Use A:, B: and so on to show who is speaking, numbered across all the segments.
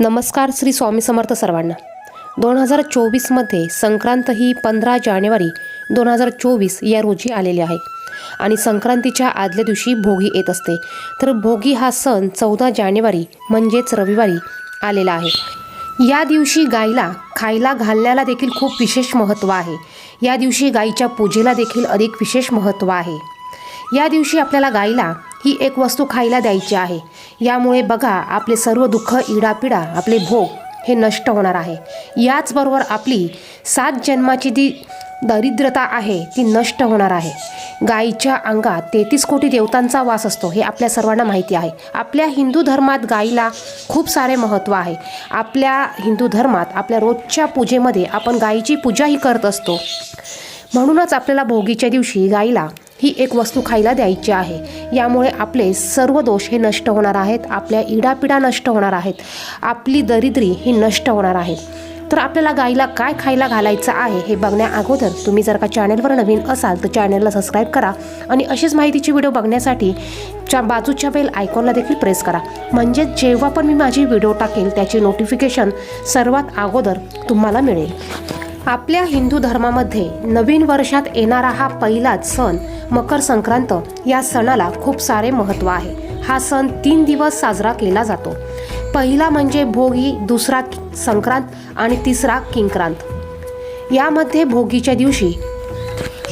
A: नमस्कार श्री स्वामी समर्थ सर्वांना. दोन हजार चोवीसमध्ये संक्रांत ही पंधरा जानेवारी दोन हजार चोवीस या रोजी आलेली आहे. आणि संक्रांतीच्या आदल्या दिवशी भोगी येत असते. तर भोगी हा सण चौदा जानेवारी म्हणजेच रविवारी आलेला आहे. या दिवशी गाईला खायला घालण्याला देखील खूप विशेष महत्त्व आहे. या दिवशी गाईच्या पूजेला देखील अधिक विशेष महत्त्व आहे. या दिवशी आपल्याला गाईला ही एक वस्तू खायला द्यायची आहे. यामुळे बघा आपले सर्व दुःख इडापिडा आपले भोग हे नष्ट होणार आहे. याचबरोबर आपली सात जन्माची जी दरिद्रता आहे ती नष्ट होणार आहे. गाईच्या अंगात तेहतीस कोटी देवतांचा वास असतो हे आपल्या सर्वांना माहिती आहे. आपल्या हिंदू धर्मात गाईला खूप सारे महत्त्व आहे. आपल्या हिंदू धर्मात आपल्या रोजच्या पूजेमध्ये आपण गाईची पूजाही करत असतो. म्हणूनच आपल्याला भोगीच्या दिवशी गायीला ही एक वस्तू खायला द्यायची आहे. यामुळे आपले सर्व दोष हे नष्ट होणार आहेत. आपल्या इडापिडा नष्ट होणार आहेत. आपली दरिद्री ही नष्ट होणार आहेत तर आपल्याला गाईला काय खायला घालायचं आहे हे बघण्या अगोदर तुम्ही जर का चॅनलवर नवीन असाल तर चॅनलला सबस्क्राईब करा आणि अशीच माहितीची व्हिडिओ बघण्यासाठी च्या बाजूच्या बेल आयकॉनला देखील प्रेस करा. म्हणजे जेव्हा पण मी माझी व्हिडिओ टाकेल त्याची नोटिफिकेशन सर्वात अगोदर तुम्हाला मिळेल. आपल्या हिंदू धर्मामध्ये नवीन वर्षात येणारा हा पहिलाच सण मकर संक्रांत या सणाला खूप सारे महत्त्व आहे. हा सण तीन दिवस साजरा केला जातो. पहिला म्हणजे भोगी दुसरा संक्रांत आणि तिसरा किंक्रांत. यामध्ये भोगीच्या दिवशी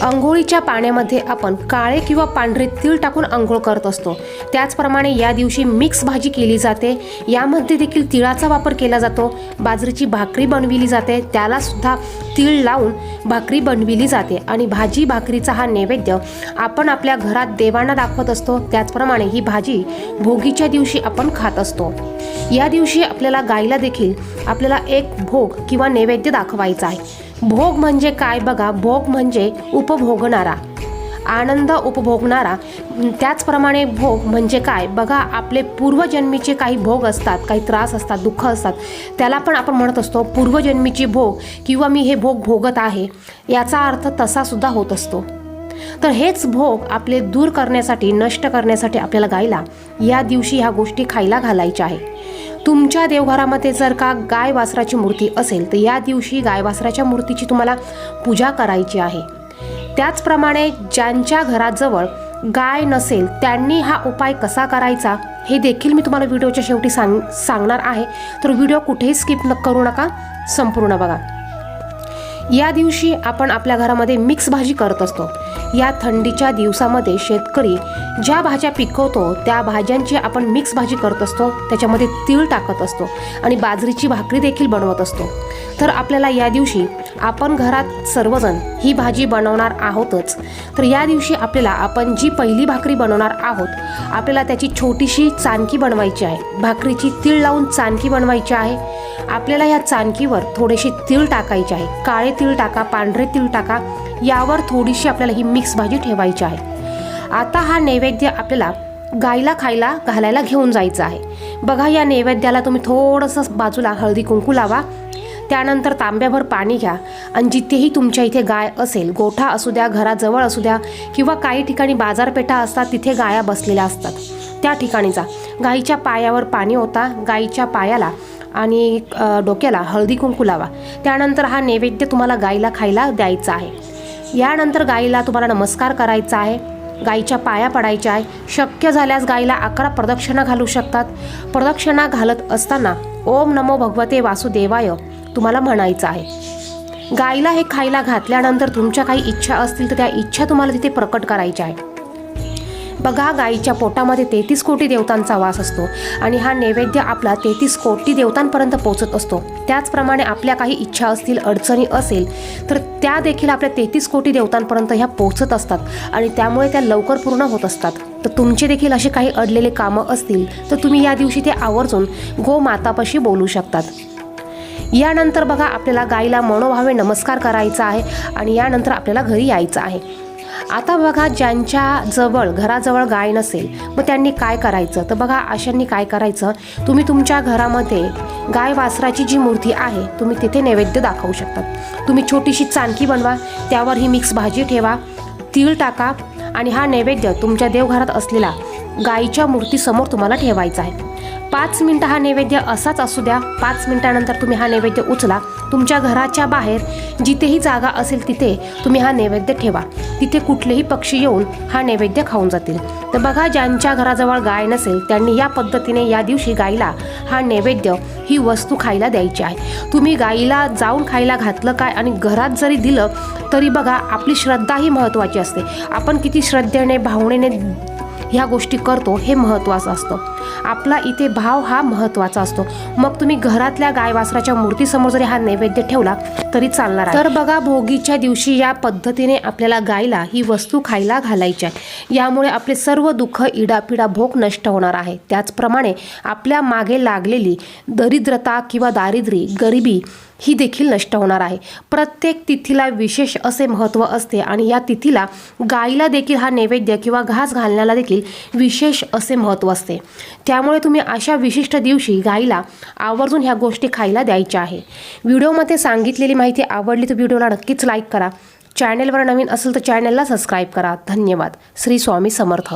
A: आंघोळीच्या पाण्यामध्ये आपण काळे किंवा पांढरे तीळ टाकून आंघोळ करत असतो. त्याचप्रमाणे या दिवशी मिक्स भाजी केली जाते. यामध्ये देखील तिळाचा वापर केला जातो. बाजरीची भाकरी बनविली जाते. त्याला सुद्धा तीळ लावून भाकरी बनविली जाते. आणि भाजी भाकरीचा हा नैवेद्य आपण आपल्या घरात देवांना दाखवत असतो. त्याचप्रमाणे ही भाजी भोगीच्या दिवशी आपण खात असतो. या दिवशी आपल्याला गायला देखील आपल्याला एक भोग किंवा नैवेद्य दाखवायचा आहे. भोग म्हणजे काय बघा भोग म्हणजे उपभोगणारा. आनंद उपभोगणारा. त्याचप्रमाणे भोग म्हणजे काय? बघा आपले पूर्वजन्मीचे काही भोग असतात काही त्रास असतात दुःख असतात त्याला पण आपण म्हणत असतो पूर्वजन्मीची भोग किंवा मी हे भोग भोगत आहे याचा अर्थ तसासुद्धा होत असतो. तर हेच भोग आपले दूर करण्यासाठी नष्ट करण्यासाठी आपल्याला गायला या दिवशी ह्या गोष्टी खायला घालायच्या आहे. तुमच्या देवघरामध्ये जर का गाय वासराची मूर्ती असेल तर या दिवशी गाय वासराच्या मूर्तीची तुम्हाला पूजा करायची आहे. त्याचप्रमाणे ज्यांच्या घराजवळ गाय नसेल त्यांनी हा उपाय कसा करायचा हे देखील मी तुम्हाला व्हिडिओच्या शेवटी सांग सांगणार आहे. तर व्हिडिओ कुठेही स्किप न करू नका संपूर्ण बघा. या दिवशी आपण आपल्या घरामध्ये मिक्स भाजी करत असतो. या थंडीच्या दिवसामध्ये शेतकरी ज्या भाज्या पिकवतो त्या भाज्यांची आपण मिक्स भाजी करत असतो त्याच्यामध्ये तीळ टाकत असतो आणि बाजरीची भाकरी देखील बनवत असतो. तर आपल्याला या दिवशी आपण घरात सर्वजण ही भाजी बनवणार आहोतच. तर या दिवशी आपल्याला आपण जी पहिली भाकरी बनवणार आहोत आपल्याला त्याची छोटीशी चानकी बनवायची आहे. भाकरीची तीळ लावून चानकी बनवायची आहे. आपल्याला या चानकीवर थोडेसे तीळ टाकायचे आहे. काळे तीळ टाका पांढरे तीळ टाका यावर थोडीशी आपल्याला ही मिक्स भाजी ठेवायची आहे. आता हा नैवेद्य आपल्याला गायला खायला घालायला घेऊन जायचं आहे. बघा या नैवेद्याला तुम्ही थोडंसं बाजूला हळदी कुंकू लावा. त्यानंतर तांब्याभर पाणी घ्या आणि जिथेही तुमच्या इथे गाय असेल गोठा असू द्या घराजवळ असू द्या किंवा काही ठिकाणी बाजारपेठा असतात तिथे गाया बसलेल्या असतात. त्या ठिकाणी जा. गाईच्या पायावर पाणी होता गाईच्या पायाला आणि डोक्याला हळदी कुंकू लावा. त्यानंतर हा नैवेद्य तुम्हाला गाईला खायला द्यायचा आहे. यानंतर गाईला तुम्हाला नमस्कार करायचा आहे. गाईच्या पाया पडायच्या आहे. शक्य झाल्यास गाईला अकरा प्रदक्षिणा घालू शकतात. प्रदक्षिणा घालत असताना ओम नमो भगवते वासुदेवाय तुम्हाला म्हणायचं आहे. गाईला हे खायला घातल्यानंतर तुमच्या काही इच्छा असतील तर त्या इच्छा तुम्हाला तिथे प्रकट करायच्या आहे बघा गाईच्या पोटामध्ये तेहतीस कोटी देवतांचा वास असतो आणि हा नैवेद्य आपला तेहतीस कोटी देवतांपर्यंत पोहोचत असतो. त्याचप्रमाणे आपल्या काही इच्छा असतील अडचणी असेल तर त्या देखील आपल्या तेहतीस कोटी देवतांपर्यंत ह्या पोहोचत असतात आणि त्यामुळे त्या लवकर पूर्ण होत असतात. तर तुमचे देखील असे काही अडलेले कामं असतील तर तुम्ही या दिवशी ते आवर्जून गोमातापाशी बोलू शकतात. यानंतर बघा आपल्याला गाईला मनोभावे नमस्कार करायचा आहे आणि यानंतर आपल्याला घरी यायचं आहे. आता बघा ज्यांच्या जवळ घराजवळ गाय नसेल मग त्यांनी काय करायचं? तर बघा अशांनी काय करायचं? तुम्ही तुमच्या घरामध्ये गाय वासराची जी मूर्ती आहे तुम्ही तिथे नैवेद्य दाखवू शकतात. तुम्ही छोटीशी चाणकी बनवा त्यावर ही मिक्स भाजी ठेवा तीळ टाका आणि हा नैवेद्य तुमच्या देवघरात असलेला गायीच्या मूर्तीसमोर तुम्हाला ठेवायचा आहे. पाच मिनटं हा नैवेद्य असाच असू द्या. पाच मिनटानंतर तुम्ही हा नैवेद्य उचला. तुमच्या घराच्या बाहेर जिथेही जागा असेल तिथे तुम्ही हा नैवेद्य ठेवा. तिथे कुठलेही पक्षी येऊन हा नैवेद्य खाऊन जातील. तर बघा ज्यांच्या घराजवळ गाय नसेल त्यांनी या पद्धतीने या दिवशी गायीला हा नैवेद्य ही वस्तू खायला द्यायची आहे. तुम्ही गाईला जाऊन खायला घातलं काय आणि घरात जरी दिलं तरी बघा आपली श्रद्धा ही महत्त्वाची असते. आपण किती श्रद्धेने भावनेने ह्या गोष्टी करतो हे महत्त्वाचं असतं. आपला इथे भाव हा महत्त्वाचा असतो. मग तुम्ही घरातल्या गाय वासराच्या मूर्तीसमोर जरी हा नैवेद्य ठेवला तरी चालणार तर बघा भोगीच्या दिवशी या पद्धतीने आपल्याला गायला ही वस्तू खायला घालायची आहे. यामुळे आपले सर्व दुःख इडापिडा भोग नष्ट होणार आहे. त्याचप्रमाणे आपल्या मागे लागलेली दरिद्रता किंवा दारिद्र्य गरिबी ही देखील नष्ट होणार आहे. प्रत्येक तिथीला विशेष असे महत्त्व असते आणि या तिथीला गाईला देखील हा नैवेद्य किंवा घास घालण्याला देखील विशेष असे महत्त्व असते. त्यामुळे तुम्ही अशा विशिष्ट दिवशी गाईला आवर्जून ह्या गोष्टी खायला द्यायच्या आहे. व्हिडिओमध्ये सांगितलेली माहिती आवडली तर व्हिडिओला नक्कीच लाईक करा. चॅनेलवर नवीन असेल तर चॅनेलला सबस्क्राईब करा. धन्यवाद. श्री स्वामी समर्थ.